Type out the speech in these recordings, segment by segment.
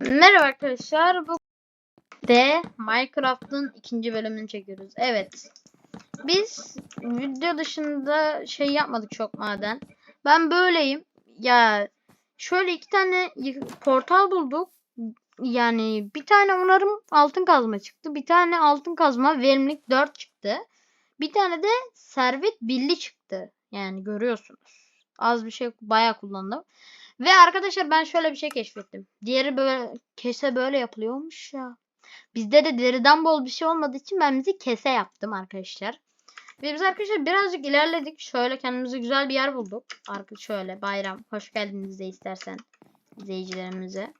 Merhaba arkadaşlar. Bu de Minecraft'ın ikinci bölümünü çekiyoruz. Evet. Biz video dışında şey yapmadık çok maden. Ben böyleyim. Ya şöyle iki tane portal bulduk. Yani bir tane onarım altın kazma çıktı. Bir tane altın kazma verimlilik 4 çıktı. Bir tane de servet billi çıktı. Yani görüyorsunuz. Az bir şey bayağı kullandım. Ve arkadaşlar ben şöyle bir şey keşfettim. Diğeri böyle kese böyle yapılıyormuş ya. Bizde de deriden bol bir şey olmadığı için ben bizi kese yaptım arkadaşlar. Ve biz arkadaşlar birazcık ilerledik. Şöyle kendimize güzel bir yer bulduk. Arka şöyle bayram. Hoş geldiniz de istersen izleyicilerimize.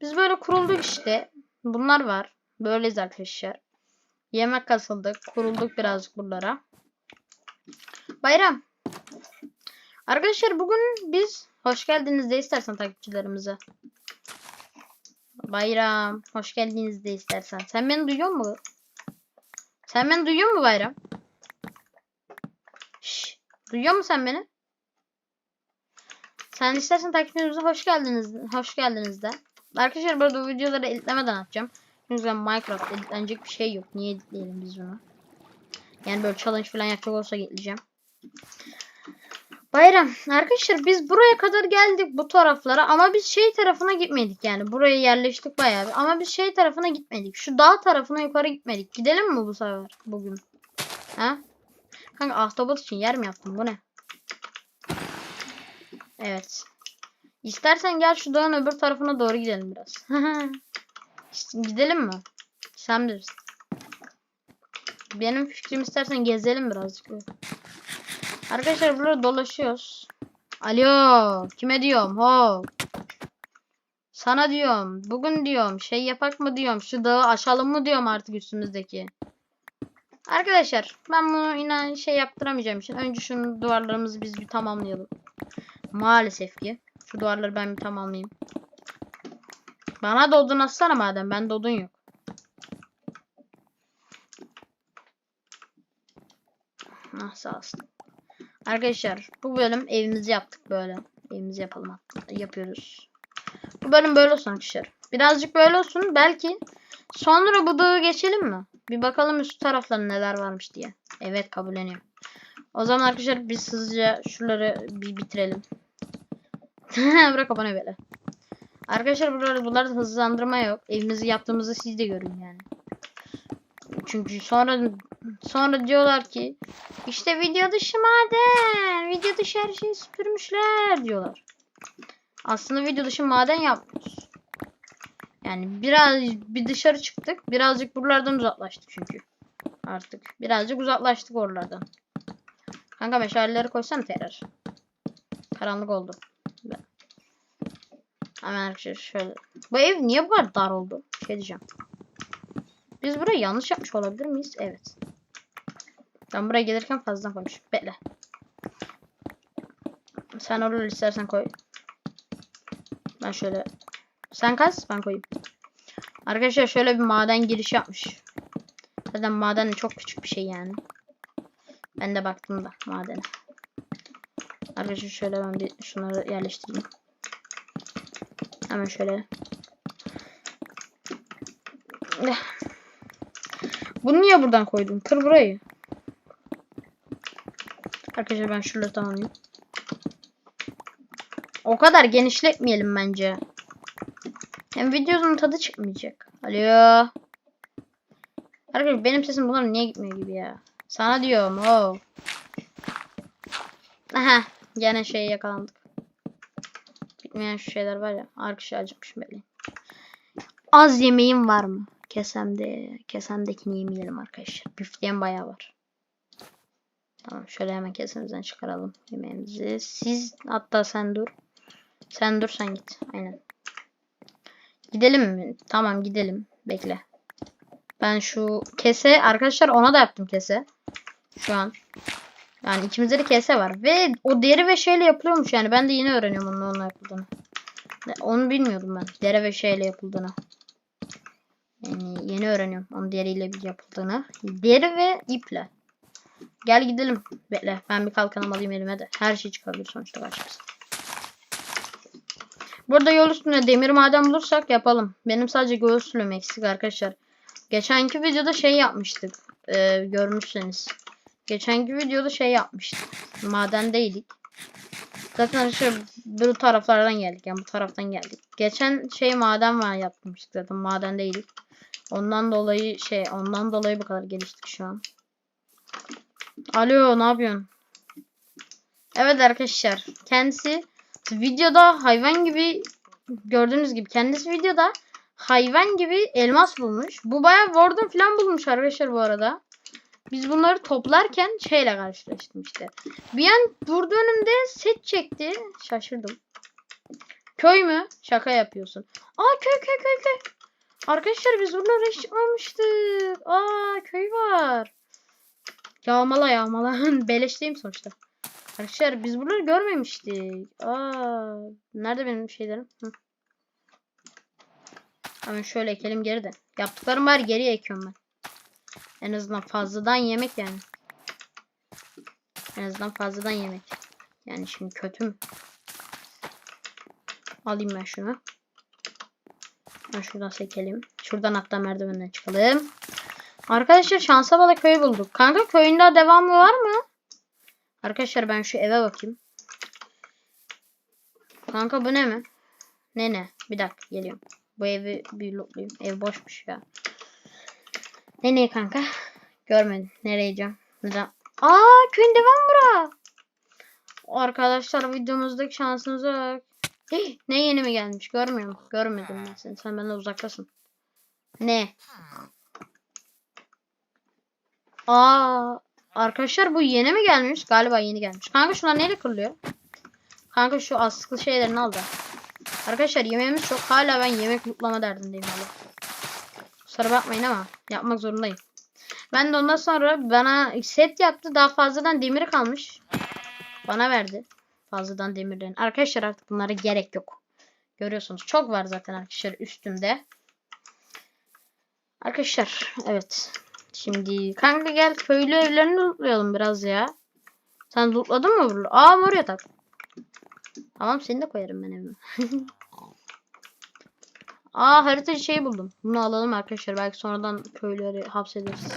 Biz böyle kurulduk işte. Bunlar var. Böyleyiz arkadaşlar. Yemek kasıldık. Kurulduk birazcık buralara. Bayram. Arkadaşlar bugün biz hoş geldiniz de istersen takipçilerimize. Bayram hoş geldiniz de istersen. Sen beni duyuyor musun? Sen beni duyuyor musun Bayram? Şş, duyuyor musun sen beni? Sen istersen takipçilerimize hoş geldiniz. Hoş geldiniz de. Arkadaşlar burada bu videoları editlemeden atacağım. Çünkü ben Minecraft editlenecek bir şey yok. Niye editleyelim biz bunu? Yani böyle challenge falan yapacak olsa editleyeceğim. Bayram arkadaşlar biz buraya kadar geldik bu taraflara ama biz şey tarafına gitmedik yani. Buraya yerleştik bayağı ama biz şey tarafına gitmedik. Şu dağ tarafına yukarı gitmedik. Gidelim mi bu sefer bugün? Ha? Kanka ahtapot için yer mi yaptın? Bu ne? Evet. İstersen gel şu dağın öbür tarafına doğru gidelim biraz. Gidelim mi? Sen bilirsin. Benim fikrim istersen gezelim birazcık Arkadaşlar burada dolaşıyoruz. Alo, kime diyorum? Ho. Sana diyorum. Bugün diyorum. Şey yapak mı diyorum. Şu dağı aşalım mı diyorum artık üstümüzdeki. Arkadaşlar ben bunu inan şey yaptıramayacağım için önce şunu duvarlarımızı biz bir tamamlayalım. Maalesef ki. Şu duvarları ben bir tamamlayayım. Bana da odun atsana madem. Bende odun yok. Ah sağ olsun. Arkadaşlar bu bölüm evimizi yaptık böyle. Evimizi yapalım. Yapıyoruz. Bu bölüm böyle olsun arkadaşlar. Birazcık böyle olsun. Belki sonra bu dağı geçelim mi? Bir bakalım üst taraflarında neler varmış diye. Evet kabulleniyor. O zaman arkadaşlar biz hızlıca şuraları bir bitirelim. Bırak kapanıyor böyle. Arkadaşlar burada bunlarda hızlandırma yok. Evimizi yaptığımızı siz de görün yani. Çünkü sonra sonra diyorlar ki işte video dışı maden, video dışı her şeyi süpürmüşler diyorlar. Aslında video dışı maden yapmıyoruz. Yani biraz bir dışarı çıktık. Birazcık buralardan uzaklaştık çünkü. Artık birazcık uzaklaştık oralardan. Kanka meşaleleri koysana tekrar. Karanlık oldu. Hemen arkadaşlar şöyle. Bu ev niye bu kadar dar oldu? Şey diyeceğim. Biz burayı yanlış yapmış olabilir miyiz? Evet. Ben buraya gelirken fazla koymuş. Bekle. Sen oraya istersen koy. Ben şöyle. Sen kaz ben koyayım. Arkadaşlar şöyle bir maden giriş yapmış. Zaten maden çok küçük bir şey yani. Ben de baktım da madene. Arkadaşlar şöyle ben bir şunları yerleştireyim. Hemen şöyle. Bunu niye buradan koydum? Kır burayı. Arkadaşlar ben şuraları tamamlayayım. O kadar genişletmeyelim bence. Hem videonun tadı çıkmayacak. Alo. Arkadaşlar benim sesim bunlara niye gitmiyor gibi ya. Sana diyorum. Oh. Aha. Gene şey yakalandık. Bitmeyen şu şeyler var ya. Arkadaşlar acıkmışım böyle. Az yemeğim var mı? Kesemde. Kesemdekini yemeyelim arkadaşlar. Büfleyen bayağı var. Tamam şöyle hemen kesemizden çıkaralım yemeğimizi. Siz hatta sen dur. Sen dur sen git. Aynen. Gidelim mi? Tamam gidelim. Bekle. Ben şu kese arkadaşlar ona da yaptım kese. Şu an. Yani ikimizde de kese var. Ve o deri ve şeyle yapılıyormuş yani. Ben de yeni öğreniyorum onun onunla yapıldığını. Onu bilmiyordum ben. Deri ve şeyle yapıldığını. Yani yeni öğreniyorum onun deriyle yapıldığını. Deri ve iple. Gel gidelim. Bekle. Ben bir kalkanım alayım elime de. Her şey çıkabilir sonuçta başkası. Burada yol üstünde demir maden bulursak yapalım. Benim sadece göğüslüğüm eksik arkadaşlar. Geçenki videoda şey yapmıştık. Ee, görmüşseniz. Geçenki videoda şey yapmıştık. Madendeydik. Zaten arkadaşlar bu taraflardan geldik. Yani bu taraftan geldik. Geçen şey maden var yapmıştık zaten. Madendeydik. Ondan dolayı şey ondan dolayı bu kadar geliştik şu an. Alo ne yapıyorsun? Evet arkadaşlar kendisi videoda hayvan gibi gördüğünüz gibi kendisi videoda hayvan gibi elmas bulmuş. Bu bayağı warden falan bulmuş arkadaşlar bu arada. Biz bunları toplarken şeyle karşılaştım işte. Bir an durdu önümde set çekti. Şaşırdım. Köy mü? Şaka yapıyorsun. Aa köy köy köy köy. Arkadaşlar biz buralara hiç çıkmamıştık. Aa köy var. Yağmala yağmala. Beleşteyim sonuçta. Arkadaşlar biz buraları görmemiştik. Aa, nerede benim şeylerim? Hı. Hemen şöyle ekelim geri de. Yaptıklarım var geriye ekiyorum ben. En azından fazladan yemek yani. En azından fazladan yemek. Yani şimdi kötü mü? Alayım ben şunu. Ben şuradan sekelim. Şuradan hatta merdivenden çıkalım. Arkadaşlar şansa bala köyü bulduk. Kanka köyün daha devamı var mı? Arkadaşlar ben şu eve bakayım. Kanka bu ne mi? Ne ne? Bir dakika geliyorum. Bu evi bir lootlayayım. Ev boşmuş ya. Ne ne kanka? Görmedim. Nereye gideceğim? Neden? Aa köyün devam bura. Arkadaşlar videomuzdaki şansınıza. Hih, ne yeni mi gelmiş? Görmüyor musun? Görmedim ben seni. Sen benden uzaktasın. Ne? Aa, arkadaşlar bu yeni mi gelmiş? Galiba yeni gelmiş. Kanka şunlar neyle kırılıyor? Kanka şu askılı şeylerini al da. Arkadaşlar yemeğimiz çok. Hala ben yemek mutlama derdindeyim hala. Kusura bakmayın ama yapmak zorundayım. Ben de ondan sonra bana set yaptı. Daha fazladan demiri kalmış. Bana verdi. Fazladan demirlerin. Arkadaşlar artık bunlara gerek yok. Görüyorsunuz. Çok var zaten arkadaşlar üstümde. Arkadaşlar evet. Şimdi kanka gel köylü evlerini lootlayalım biraz ya. Sen lootladın mı bunu? Aa mor yatak. Tamam seni de koyarım ben evime. Aa harita şey buldum. Bunu alalım arkadaşlar. Belki sonradan köyleri hapsederiz.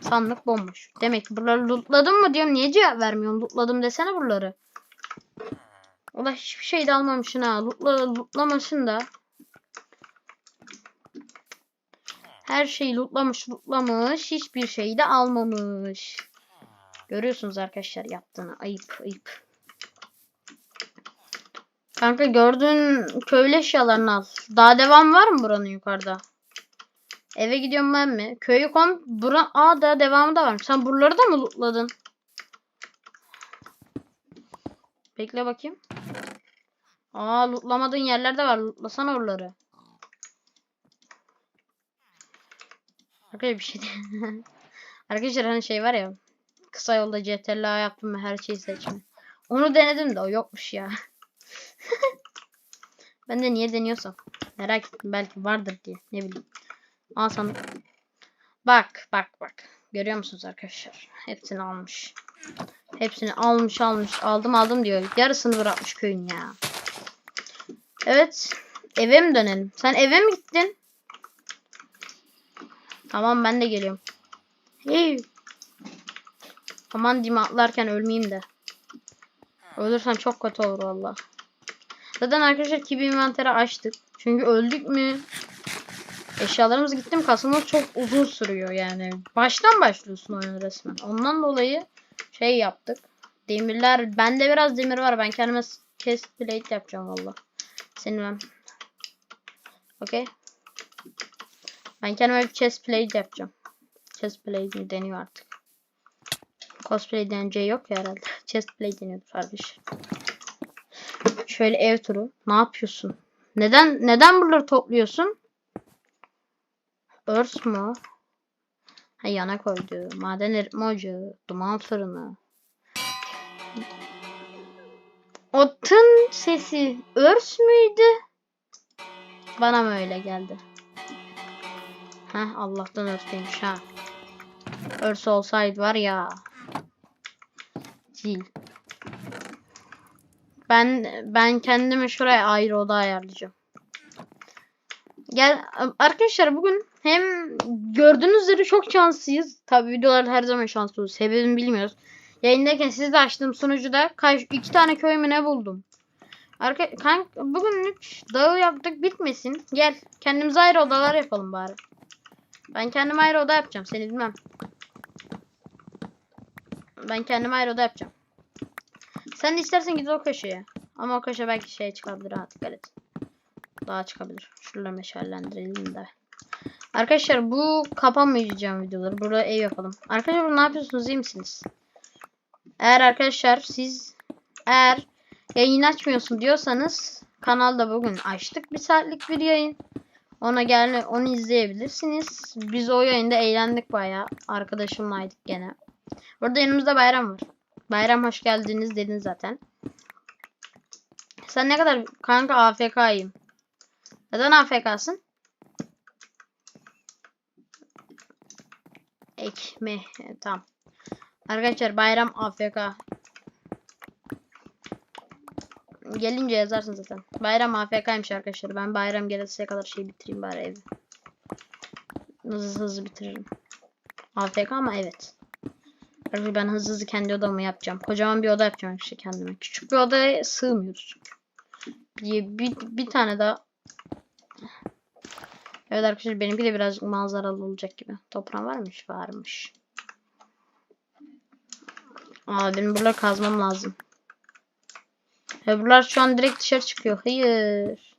Sandık bomboş. Demek ki buraları lootladın mı diyorum. Niye cevap vermiyorsun? Lootladım desene buraları. Ulan hiçbir şey de almamışsın ha. Lootla, lootlamasın da. Her şeyi lootlamış lootlamış. Hiçbir şeyi de almamış. Görüyorsunuz arkadaşlar yaptığını. Ayıp ayıp. Kanka gördüğün köylü eşyalarını al. Daha devam var mı buranın yukarıda? Eve gidiyorum ben mi? Köyü kom... Bura... Aa daha devamı da var. Sen buraları da mı lootladın? Bekle bakayım. Aa lootlamadığın yerler de var. Lootlasana oraları. Arkadaşlar bir şey Arkadaşlar hani şey var ya. Kısa yolda CTRL'a yaptım her şeyi seçme. Onu denedim de o yokmuş ya. ben de niye deniyorsam. Merak ettim belki vardır diye. Ne bileyim. Al sandık. Bak bak bak. Görüyor musunuz arkadaşlar? Hepsini almış. Hepsini almış almış. Aldım aldım diyor. Yarısını bırakmış köyün ya. Evet. Eve mi dönelim? Sen eve mi gittin? Tamam ben de geliyorum. Hey. Aman diyeyim atlarken ölmeyeyim de. Ölürsem çok kötü olur valla. Zaten arkadaşlar kibi inventeri açtık. Çünkü öldük mü? Eşyalarımız gitti mi kasılması çok uzun sürüyor yani. Baştan başlıyorsun oyun resmen. Ondan dolayı şey yaptık. Demirler. Bende biraz demir var. Ben kendime chest plate yapacağım valla. Senin ben. Okey. Ben kendime bir chest plate yapacağım. Chest plate mi deniyor artık. Cosplay deneceği yok ya herhalde. Chest plate deniyordu kardeş. Şöyle ev turu. Ne yapıyorsun? Neden neden buraları topluyorsun? Örs mu? Ha yana koydu. Maden eritme ocağı. Duman fırını. Otun sesi örs müydü? Bana mı öyle geldi? Ha Allah'tan örslüymüş ha. Örs olsaydı var ya. Zil. Ben ben kendime şuraya ayrı oda ayarlayacağım. Gel arkadaşlar bugün hem gördüğünüz üzere çok şanslıyız. Tabi videolarda her zaman şanslı oluruz. Sebebini bilmiyoruz. Yayındayken siz de açtığım sunucuda kaç iki tane köy mü ne buldum. Arka, kank, bugünlük dağı yaptık bitmesin. Gel kendimize ayrı odalar yapalım bari. Ben kendime ayrı oda yapacağım. Seni bilmem. Ben kendime ayrı oda yapacağım. Sen istersen git o köşeye. Ama o köşe belki şey çıkabilir ha dikkat et. Daha çıkabilir. Şuraları meşallendirelim de. Arkadaşlar bu kapamayacağım videoları. Burada ev yapalım. Arkadaşlar ne yapıyorsunuz iyi misiniz? Eğer arkadaşlar siz eğer yayın açmıyorsun diyorsanız kanalda bugün açtık bir saatlik bir yayın. Ona gel onu izleyebilirsiniz. Biz o yayında eğlendik bayağı. Arkadaşımlaydık gene. Burada yanımızda Bayram var. Bayram hoş geldiniz dedin zaten. Sen ne kadar kanka AFK'yim. Neden AFK'sın? Ekme. Tamam. Arkadaşlar bayram AFK. Gelince yazarsın zaten. Bayram AFK'ymış arkadaşlar. Ben bayram gelesiye kadar şey bitireyim bari evi. Hızlı hızlı bitiririm. AFK ama evet. Arkadaşlar ben hızlı hızlı kendi odamı yapacağım. Kocaman bir oda yapacağım işte kendime. Küçük bir odaya sığmıyoruz. Bir, bir, bir tane daha. Evet arkadaşlar benimki de birazcık manzaralı olacak gibi. Toprağım varmış? Varmış. Aa benim buraları kazmam lazım. Öbürler şu an direkt dışarı çıkıyor. Hayır.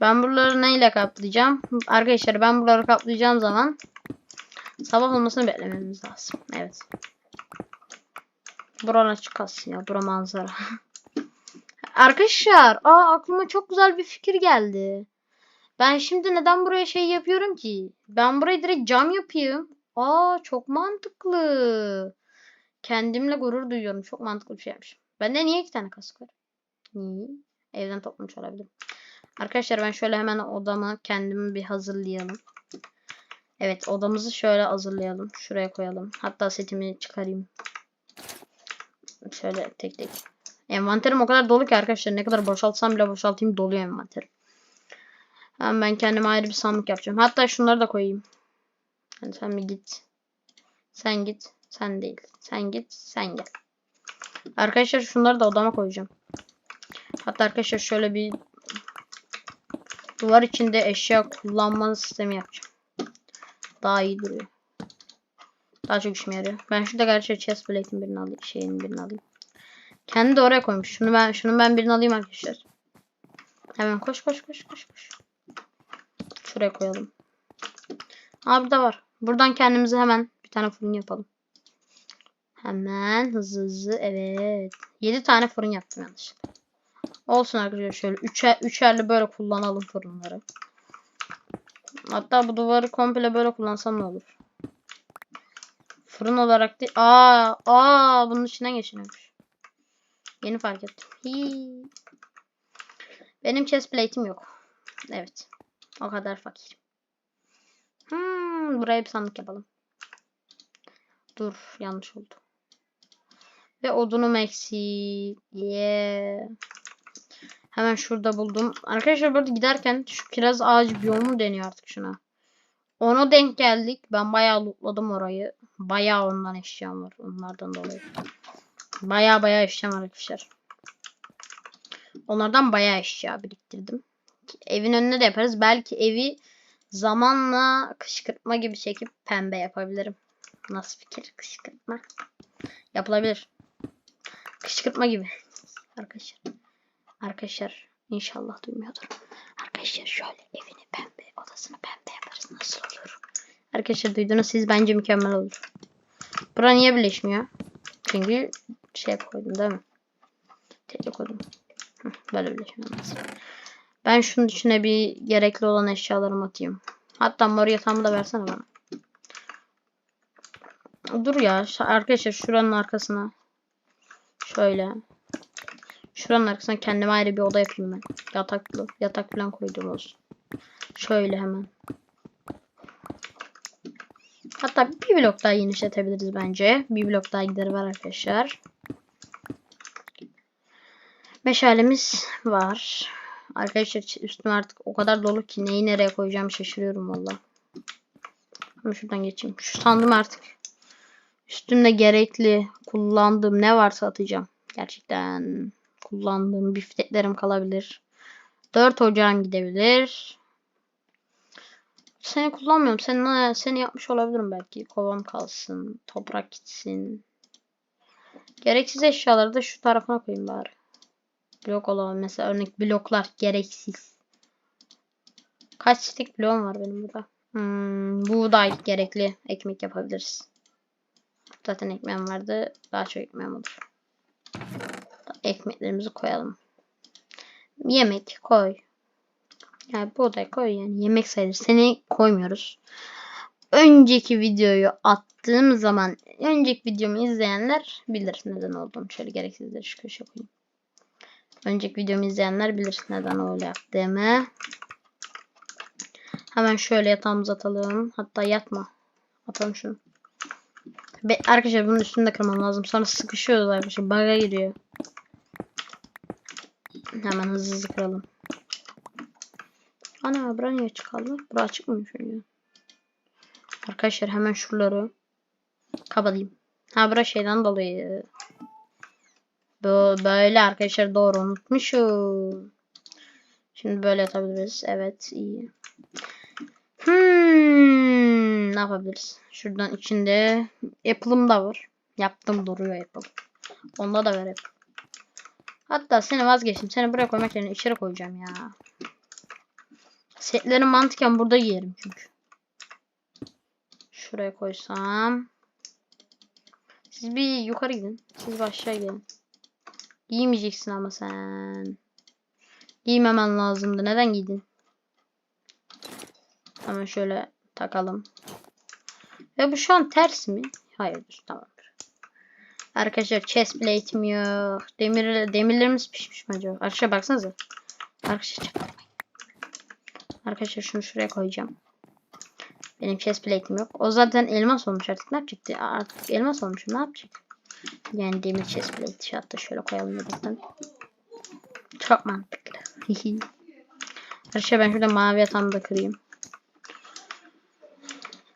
Ben buraları neyle kaplayacağım? Arkadaşlar ben buraları kaplayacağım zaman sabah olmasını beklememiz lazım. Evet. Buranın açık kalsın ya. Bura manzara. Arkadaşlar aa aklıma çok güzel bir fikir geldi. Ben şimdi neden buraya şey yapıyorum ki? Ben burayı direkt cam yapayım. Aa çok mantıklı. Kendimle gurur duyuyorum. Çok mantıklı bir şey yapmışım. Bende niye iki tane kask var? Niye? Evden toplamış olabilirim. Arkadaşlar ben şöyle hemen odamı kendimi bir hazırlayalım. Evet odamızı şöyle hazırlayalım. Şuraya koyalım. Hatta setimi çıkarayım. Şöyle tek tek. Envanterim o kadar dolu ki arkadaşlar. Ne kadar boşaltsam bile boşaltayım doluyor envanterim. Hemen ben kendime ayrı bir sandık yapacağım. Hatta şunları da koyayım. Yani sen bir git. Sen git. Sen değil. Sen git. Sen gel. Arkadaşlar şunları da odama koyacağım. Hatta arkadaşlar şöyle bir duvar içinde eşya kullanma sistemi yapacağım. Daha iyi duruyor. Daha çok işime yarıyor. Ben şurada gerçi chest plate'in birini alayım. Şeyin birini alayım. Kendi de oraya koymuş. Şunu ben şunu ben birini alayım arkadaşlar. Hemen koş koş koş koş koş. Şuraya koyalım. Aa burada var. Buradan kendimize hemen bir tane fırın yapalım. Hemen hızlı hızlı evet. 7 tane fırın yaptım yanlışlıkla. Olsun arkadaşlar şöyle üçer, üçerli böyle kullanalım fırınları. Hatta bu duvarı komple böyle kullansam ne olur? Fırın olarak değil. Aa, aa bunun içinden geçiniyormuş. Yeni fark ettim. Hii. Benim chest plate'im yok. Evet. O kadar fakir. Hmm, buraya bir sandık yapalım. Dur yanlış oldu. Ve odunum eksik. Yeah. Hemen şurada buldum. Arkadaşlar burada giderken şu kiraz ağacı biyomu deniyor artık şuna. Ona denk geldik. Ben bayağı lootladım orayı. Bayağı ondan eşyam var. Onlardan dolayı. Bayağı bayağı eşyam var arkadaşlar. Onlardan bayağı eşya biriktirdim. Evin önüne de yaparız. Belki evi zamanla kışkırtma gibi çekip pembe yapabilirim. Nasıl fikir? Kışkırtma. Yapılabilir. Kışkırtma gibi. Arkadaşlar. Arkadaşlar inşallah duymuyordur. Arkadaşlar şöyle evini pembe, odasını pembe yaparız. Nasıl olur? Arkadaşlar duydunuz siz bence mükemmel olur. Bura niye birleşmiyor? Çünkü şey koydum değil mi? Tekli koydum. Böyle birleşmez. Ben şunun içine bir gerekli olan eşyalarımı atayım. Hatta mor yatağımı da versene bana. Dur ya arkadaşlar şuranın arkasına. Şöyle. Şuranın arkasına kendime ayrı bir oda yapayım ben. Yataklı. Yatak falan koydum olsun. Şöyle hemen. Hatta bir blok daha genişletebiliriz bence. Bir blok daha gideri var arkadaşlar. Meşalemiz var. Arkadaşlar üstüm artık o kadar dolu ki neyi nereye koyacağımı şaşırıyorum valla. Ama şuradan geçeyim. Şu sandım artık. Üstümde gerekli kullandığım ne varsa atacağım. Gerçekten kullandığım bifteklerim kalabilir. 4 ocağın gidebilir. Seni kullanmıyorum. Seni, seni yapmış olabilirim belki. Kovam kalsın. Toprak gitsin. Gereksiz eşyaları da şu tarafına koyayım bari. Blok olan mesela örnek bloklar gereksiz. Kaç stik bloğum var benim burada? Hmm, buğday gerekli ekmek yapabiliriz. Zaten ekmeğim vardı. Daha çok ekmeğim olur. Ekmeklerimizi koyalım. Yemek koy. Yani buğday koy yani yemek sayılır. Seni koymuyoruz. Önceki videoyu attığım zaman önceki videomu izleyenler bilir neden olduğunu. Şöyle gereksizleri şu köşeye koyayım. Önceki videomu izleyenler bilir neden öyle yaptığımı. Hemen şöyle yatağımıza atalım. Hatta yatma. Atalım şunu. Be arkadaşlar bunun üstünde kırmam lazım. Sonra sıkışıyoruz arkadaşlar. Bug'a giriyor. Hemen hızlı hızlı kıralım. Ana bura niye çıkaldı? Bura açık mı şöyle? Arkadaşlar hemen şuraları kapatayım. Ha bura şeyden dolayı. Böyle arkadaşlar doğru unutmuşum. Şimdi böyle yapabiliriz. Evet iyi. Hmm, ne yapabiliriz? Şuradan içinde Apple'ım da var. Yaptım duruyor Apple. Onda da ver Apple. Hatta seni vazgeçtim. Seni buraya koymak yerine içeri koyacağım ya. Setleri mantıken burada giyerim çünkü. Şuraya koysam. Siz bir yukarı gidin. Siz bir aşağı gelin. Giymeyeceksin ama sen. Giymemen lazımdı. Neden giydin? Hemen şöyle takalım. Ve bu şu an ters mi? Hayırdır tamamdır. Arkadaşlar chest plate'im yok. Demir, demirlerimiz pişmiş mi acaba? Arkadaşlar baksanıza. Arkadaşlar Arkadaşlar şunu şuraya koyacağım. Benim chest plate'im yok. O zaten elmas olmuş artık. Ne yapacaktı? Artık elmas olmuş. Ne yapacak? Yani demir chest plate. Hatta şöyle koyalım zaten. Çok mantıklı. Arkadaşlar ben şurada mavi yatağımı da kırayım.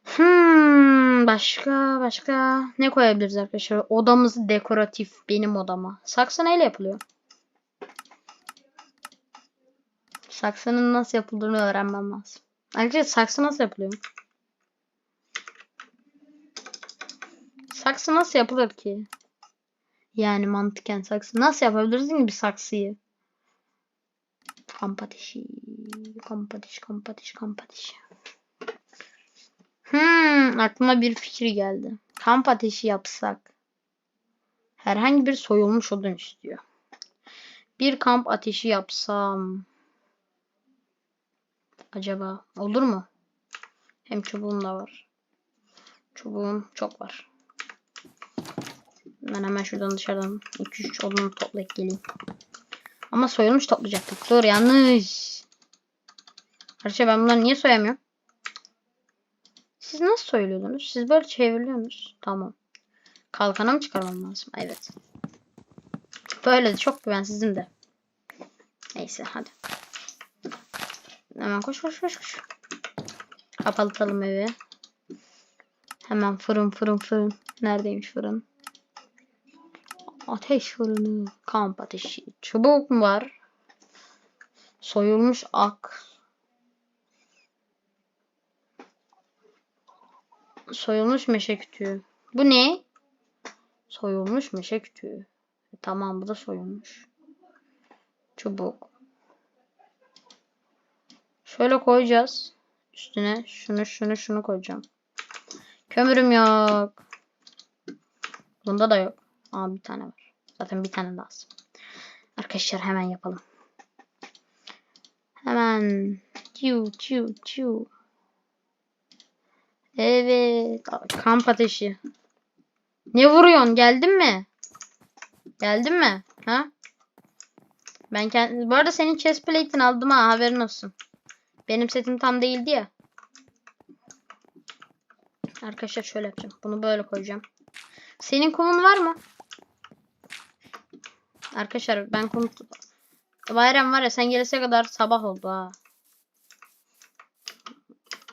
Hmm, başka başka ne koyabiliriz arkadaşlar? Odamız dekoratif benim odama. Saksı neyle yapılıyor? Saksının nasıl yapıldığını öğrenmem lazım. Arkadaşlar saksı nasıl yapılıyor? Saksı nasıl yapılır ki? Yani mantıken saksı. Nasıl yapabiliriz ki bir saksıyı? Kamp ateşi, kamp ateşi. Hmm, aklıma bir fikir geldi. Kamp ateşi yapsak. Herhangi bir soyulmuş odun istiyor. Bir kamp ateşi yapsam. Acaba olur mu? Hem çubuğum da var. Çubuğum çok var. Ben hemen şuradan dışarıdan 2-3 odunu toplayıp geleyim. Ama soyulmuş toplayacaktık. Dur yanlış. Arkadaşlar ben bunları niye soyamıyorum? Siz nasıl soyuluyordunuz? Siz böyle çevriliyorsunuz. Tamam. Kalkana mı çıkarmam lazım? Evet. Böyle de çok güvensizim de. Neyse hadi. Hemen koş koş koş koş. Kapatalım evi. Hemen fırın fırın fırın. Neredeymiş fırın? Ateş fırını. Kamp ateşi. Çubuk mu var? Soyulmuş ak. Soyulmuş meşe kütüğü. Bu ne? Soyulmuş meşe kütüğü. E, tamam bu da soyulmuş. Çubuk. Şöyle koyacağız. Üstüne şunu şunu şunu koyacağım. Kömürüm yok. Bunda da yok. Aa bir tane var. Zaten bir tane lazım. Arkadaşlar hemen yapalım. Hemen. Çiu çiu çiu. Evet. Kamp ateşi. Ne vuruyorsun? Geldin mi? Geldin mi? Ha? Ben kendim... Bu arada senin chest plate'ini aldım ha haberin olsun. Benim setim tam değildi ya. Arkadaşlar şöyle yapacağım. Bunu böyle koyacağım. Senin kumun var mı? Arkadaşlar ben kum Bayram var ya sen gelese kadar sabah oldu ha.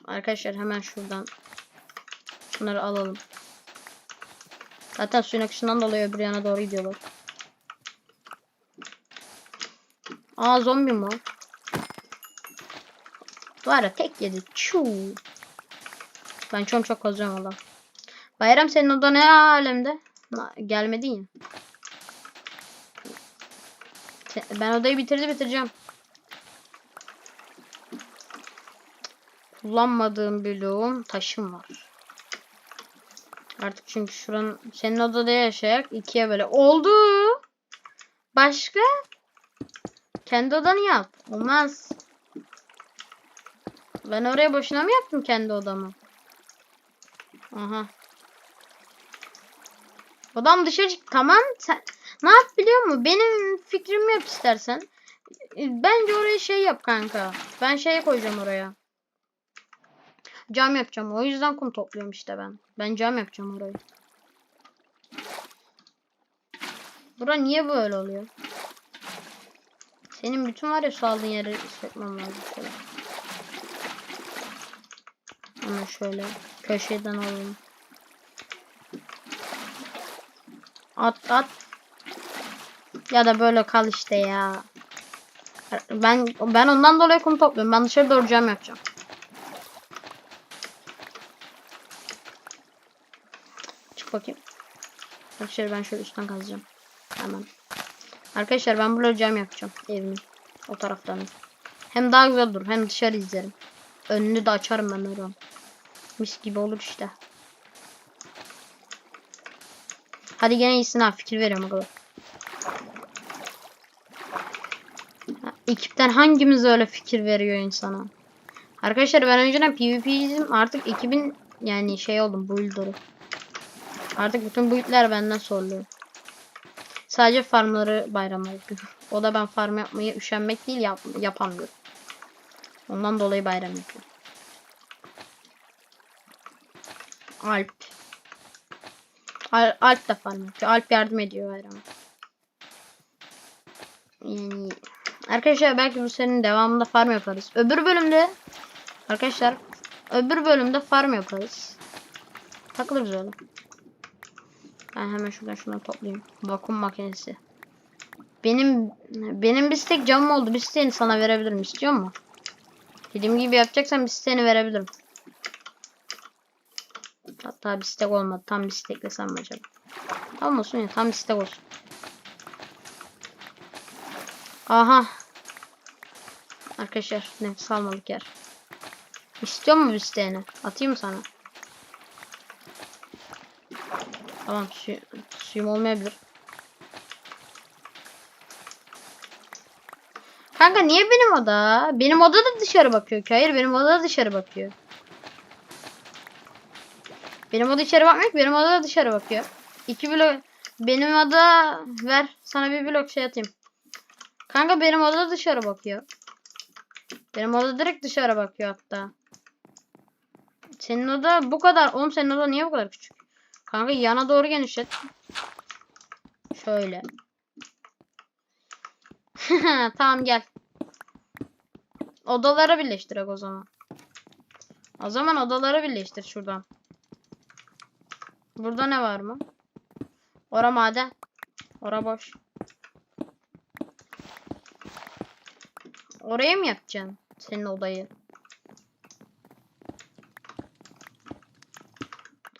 Arkadaşlar hemen şuradan şunları alalım. Zaten suyun akışından dolayı öbür yana doğru gidiyorlar. Aa zombi mi o? Var tek yedi. Çuu. Ben çok çok kazıyorum valla. Bayram senin oda ne alemde? Gelmedin ya. Ben odayı bitirdi bitireceğim. Kullanmadığım bloğum taşım var. Artık çünkü şuranın senin odada yaşayak ikiye böyle oldu. Başka? Kendi odanı yap. Olmaz. Ben oraya boşuna mı yaptım kendi odamı? Aha. Odam dışarı çık. Tamam. Sen ne yap biliyor musun? Benim fikrimi yap istersen. Bence oraya şey yap kanka. Ben şeye koyacağım oraya. Cam yapacağım. O yüzden kum topluyorum işte ben. Ben cam yapacağım orayı. Bura niye böyle oluyor? Senin bütün var ya su aldığın yeri hissetmem lazım. Şöyle. Hemen şöyle köşeden alalım. At at. Ya da böyle kal işte ya. Ben ben ondan dolayı kum topluyorum. Ben dışarı doğru cam yapacağım. Bakayım. Arkadaşlar ben şöyle üstten kazacağım. Hemen. Arkadaşlar ben burada cam yapacağım evimin. O taraftan. Hem daha güzel durur hem dışarı izlerim. Önünü de açarım ben oradan. Mis gibi olur işte. Hadi gene iyisin ha fikir veriyorum o kadar. Ekipten hangimiz öyle fikir veriyor insana? Arkadaşlar ben önceden PvP'ciydim artık 2000 yani şey oldum build'ları. Artık bütün build'ler benden soruluyor. Sadece farmları bayramlar yapıyorum. O da ben farm yapmayı üşenmek değil yap yapamıyorum. Ondan dolayı bayram yapıyorum. Alp. Al Alp de farm yapıyor. Alp yardım ediyor bayrama. Yani arkadaşlar belki bu senin devamında farm yaparız. Öbür bölümde arkadaşlar öbür bölümde farm yaparız. Takılırız öyle. Ben hemen şuradan şunu toplayayım. Vakum makinesi. Benim benim bir stek camım oldu. Bir siteğini sana verebilirim. İstiyor musun? Dediğim gibi yapacaksan bir siteğini verebilirim. Hatta bir stek olmadı. Tam bir steklesem acaba? Tamam olsun ya. Tam bir stek olsun. Aha. Arkadaşlar nefes almalık yer. İstiyor mu bir siteğini? Atayım mı sana? Tamam su, suyum olmayabilir. Kanka niye benim oda? Benim oda da dışarı bakıyor ki. Hayır benim oda da dışarı bakıyor. Benim oda içeri bakmıyor. Benim oda da dışarı bakıyor. İki blok. Benim oda ver. Sana bir blok şey atayım. Kanka benim oda da dışarı bakıyor. Benim oda direkt dışarı bakıyor hatta. Senin oda bu kadar. Oğlum senin oda niye bu kadar küçük? Kanka yana doğru genişlet. Şöyle. tamam gel. Odalara birleştirek o zaman. O zaman odaları birleştir şuradan. Burada ne var mı? Ora maden. Ora boş. Oraya mı yapacaksın senin odayı?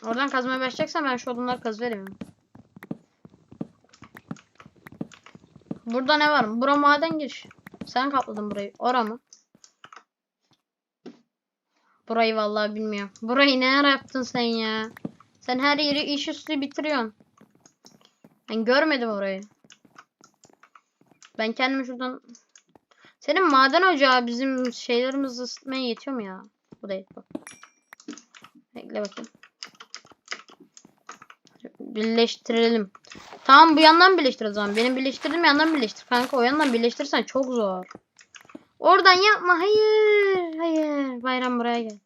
Oradan kazmaya başlayacaksan ben şu odunları kaz vereyim. Burada ne var? Bura maden giriş. Sen kapladın burayı. Ora mı? Burayı vallahi bilmiyorum. Burayı ne yaptın sen ya? Sen her yeri iş üstü bitiriyorsun. Ben görmedim orayı. Ben kendimi şuradan... Senin maden ocağı bizim şeylerimizi ısıtmaya yetiyor mu ya? Bu değil bak. Bekle bakayım. Birleştirelim. Tamam bu yandan birleştir o zaman. Benim birleştirdiğim yandan birleştir. Kanka o yandan birleştirirsen çok zor. Oradan yapma. Hayır. Hayır. Bayram buraya gel.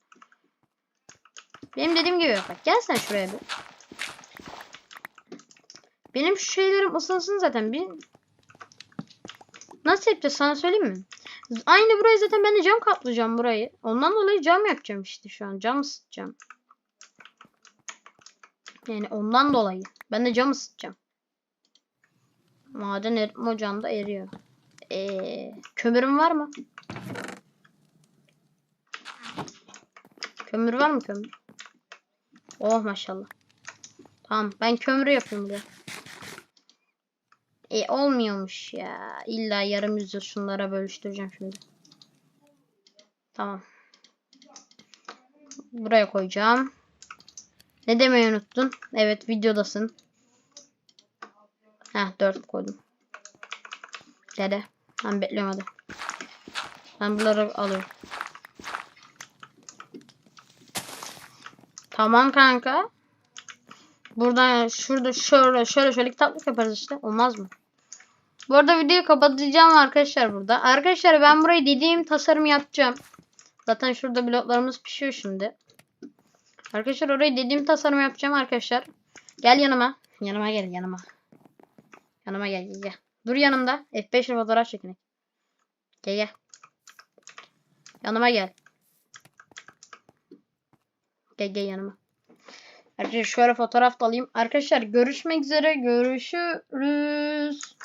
Benim dediğim gibi. Bak gel sen şuraya bir. Benim şu şeylerim ısınsın zaten. Bir... Nasıl yapacağız sana söyleyeyim mi? Aynı burayı zaten ben de cam kaplayacağım burayı. Ondan dolayı cam yapacağım işte şu an. Cam ısıtacağım. Yani ondan dolayı. Ben de cam ısıtacağım. Maden eritme ocağında eriyor. Ee, kömürüm var mı? Kömür var mı kömür? Oh maşallah. Tamam ben kömürü yapıyorum buraya. E olmuyormuş ya. İlla yarım yüzü şunlara bölüştüreceğim şimdi. Tamam. Buraya koyacağım. Ne demeyi unuttun? Evet videodasın. Heh 4 koydum. Dede. Ben bekliyorum hadi. Ben bunları alıyorum. Tamam kanka. Buradan şurada şöyle şöyle şöyle kitaplık yaparız işte. Olmaz mı? Bu arada videoyu kapatacağım arkadaşlar burada. Arkadaşlar ben burayı dediğim tasarım yapacağım. Zaten şurada bloklarımız pişiyor şimdi. Arkadaşlar orayı dediğim tasarım yapacağım arkadaşlar. Gel yanıma. Yanıma gel yanıma. Yanıma gel gel. Dur yanımda. F5 ile fotoğraf çekinek. Gel gel. Yanıma gel. Gel gel yanıma. Arkadaşlar şöyle fotoğraf da alayım. Arkadaşlar görüşmek üzere. Görüşürüz.